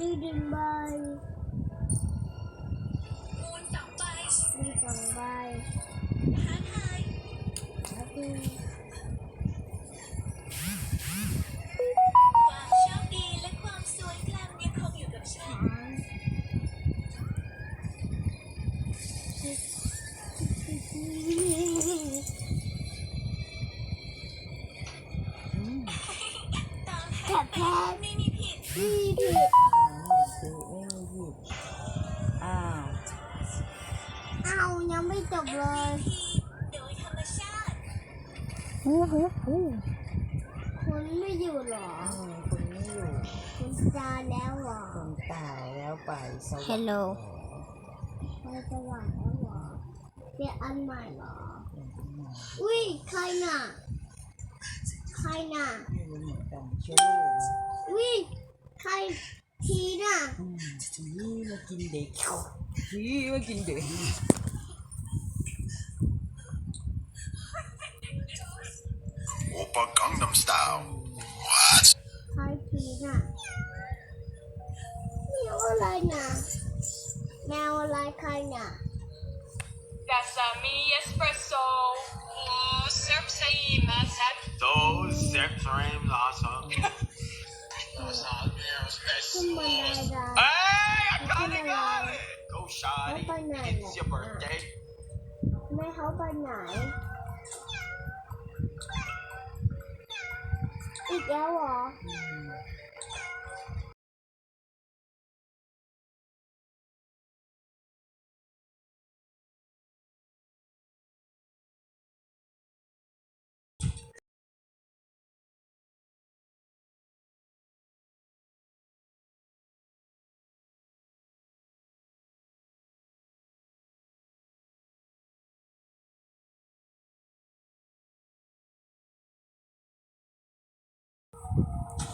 ดีดินใบมูลสองใบมีสองใบท้าทายแล้วดีความโชคดีและความสวยงามยังคงอยู่กับฉัสานมอืมตามแผแต่นแพ้ไม่มีผิด ดีดิ จบเลยโดยธรรมชาติฮู้ฮู้ฮู้คุณไม่อยู่หรอคุณไม่อยู่ คุณจาแล้วหรอคนตายแล้วไปสวรรค์ Hello ไปสวรรค์แล้วหรอเรียนอันใหม่หรอ อุ้ยใครน่ะใครน่ะไม่รู้เหมือนกันเชื่อโลกอุ้ยใครทีน่ะทีมากินเด็กทีมากินเด็ก Oppa Gangnam Style. What? ใครทีน่ะแมวอะไรน่ะ แมวอะไรใครน่ะ That's a mini espresso. Oh, serve say mazat. Those Zephyrin Lassa. ขึ้นมาได้ได้ Hey, I got Come it, got on. it. Go, Shotty. Open that It's your up. birthday. แม่เขาไปไหน อีกแ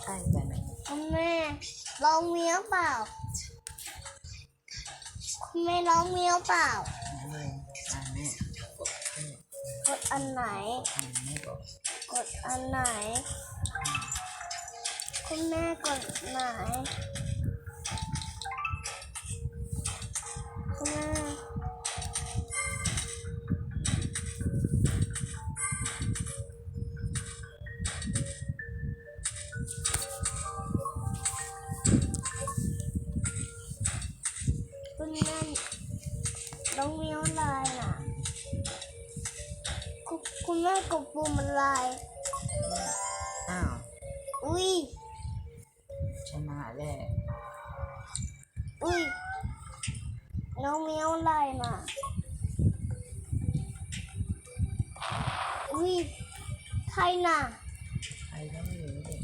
ล้วเหรอใกล้นคุณแม่ร้องเมียวเปล่าคุณแม่ร้องเมียวเปล่านี่อ่านนี่กดอันไหนอ่านนี่บอกกดอันไหน คุณแม่กดไหน ต้องมีอะไรน่ะ คุณคุณแม่กดปุ่มอะไรอ้าวอุ้ย ชนะแล้วอุ้ย น้องเมียวอะไรน่ะ อุ้ย ใครน่ะ ใครก็ไม่รู้เด็ก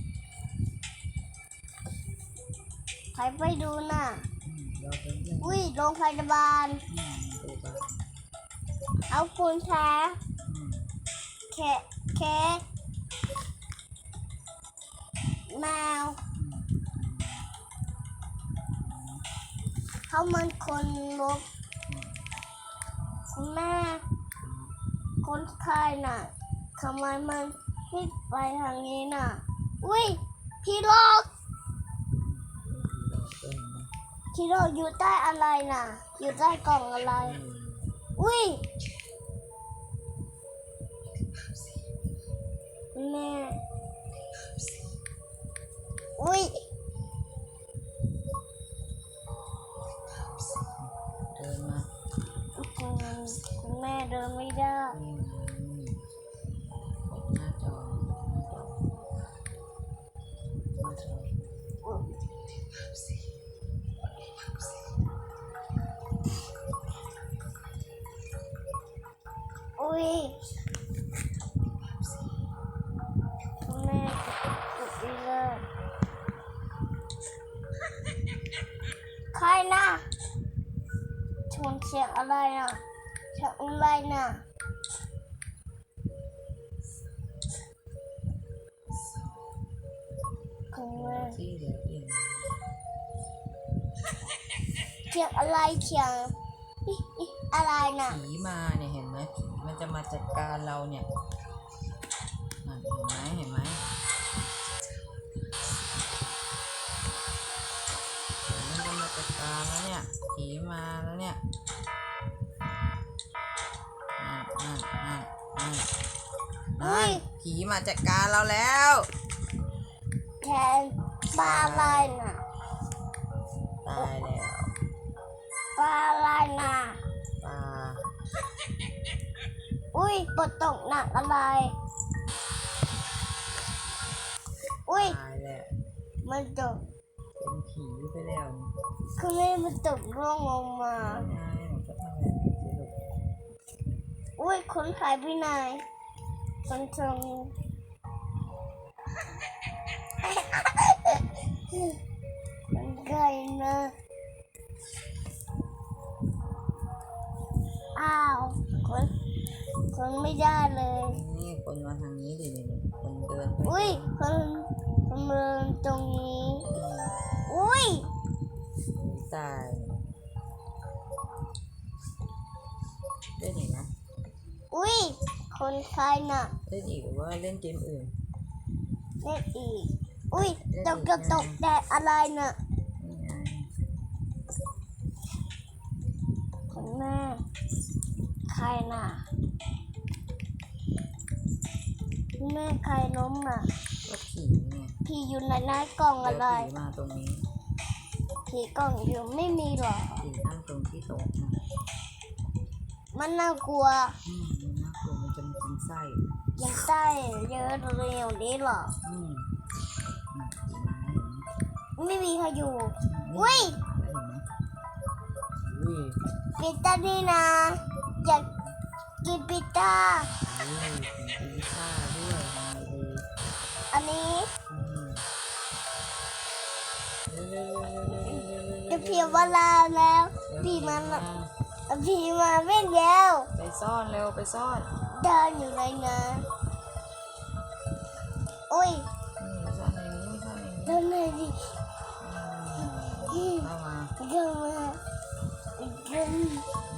ใครไปดูน่ะ อืมเราเป็นเพื่ อนอุ้ยโรงพยาบาลอืมดูบ้างเอาคุณแท้อืมแค่แค่แมวเขามันคนลบคุณแม่คนไข้น่ะทำไมมันไม่ไปทางนี้น่ะ อุ้ยพี่โลก พี่โลกอยู่ใต้อะไรน่ะ อยู่ใต้กล่องอะไรอืมอุ้ย แม่ อุ้ย เดินมาคุณคุณแม่เดินไม่ได้ อืม คุณแม่กดอีเลยใครน่ะชนเสียงอะไรน่ะเสียงอะไรน่ะคุณแม่เหลืออีกเสียงอะไรเสียงอิอิอะไรน่ะผีมาเนี่ยเห็นไหม มันจะมาจัดการเราเนี่ยนั่นเห็นไหมเห็นไหมผีมาแล้วเนี่ยนั่นนั่นนั่นนั่นอุ้นั่ยนผีมาจัดการเราแล้วแทนปลาอะไรน่ะตายแล้วปลาอะไรน่ะปลา อุ้ยปดตกหนักอะไร อุ้ย ตายแล้วมันตก เป็นผีไปแล้วนี่คือไม่มันตกร่วงลงมาไงหนูก็ทำแบบนี้สิลูกอุ้ยคนขายพี่นายคนชงมันไกลนะ อ้าว คนคนไม่ได้เลย นี่คนมาทางนี้ดินี่คนเดินไปอุ้ยคนคนเดินตรงนี้อืมอุ้ยผีตายเล่นอีกนะอุ้ยคนขายน่ะเล่นอีกหรือว่าเล่นเกมอื่นเล่นอีก อุ้ยตกกระตกแต่อะไรน่ะนี่ไงคุณแม่ใครน่ะ แม่ใครล้มน่ะก็ผีไงพี่อยู่ในหน้ากล่องอะไรเดี๋ยวผีมาตรงนี้ผีกล่องอยู่ไม่มีหรอ ผีนั่งตรงที่โต๊ะนะมันน่ากลัว อืมมันน่ากลัวมันจะมากินไส้ยังใต้เยอะเร็วนี้หรอ อืมอืมผีมาเห็นไหมไม่มีใครอยู่นี่อุ้ย เห็นไหมอุ้ย ปิต้านี่นะ อยาก กินปิต้าอุ้ยผีพิซซ่าด้วยมาเลยอันนี้อืมเร็วๆๆๆๆๆๆๆจะเพียงเวลาแล้วพี่มันพี่มาเล่นแล้วไปซ่อนเร็วไปซ่อนเดินอยู่เลยนะอุ้ยนี่ไปซ่อนในนี้ซ่อนในนี้เดินเลยดิอืมเข้ามาเดินมาเดินอืมโอเคเ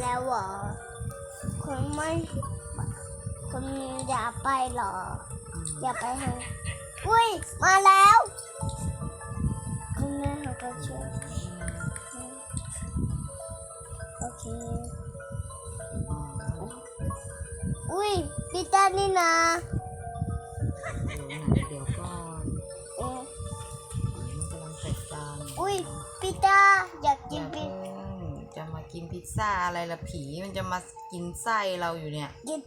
แล้วเหรอ คนไม่คนอย่าไปเหรออืมอย่าไปทางอุ้ย มาแล้วคุณแม่เขาก็ช่วยโอเค อุ้ยปีเตอร์นี่นะเดี๋ยวไหนเดี๋ยวก่อนเอ๊ะมันกำลังจัดการอุ้ยปีเตอร์อยากอกินย่าปีเพิ่ง จะมากินพิซซ่าอะไรล่ะผีมันจะมากินไส้เราอยู่เนี่ย กิน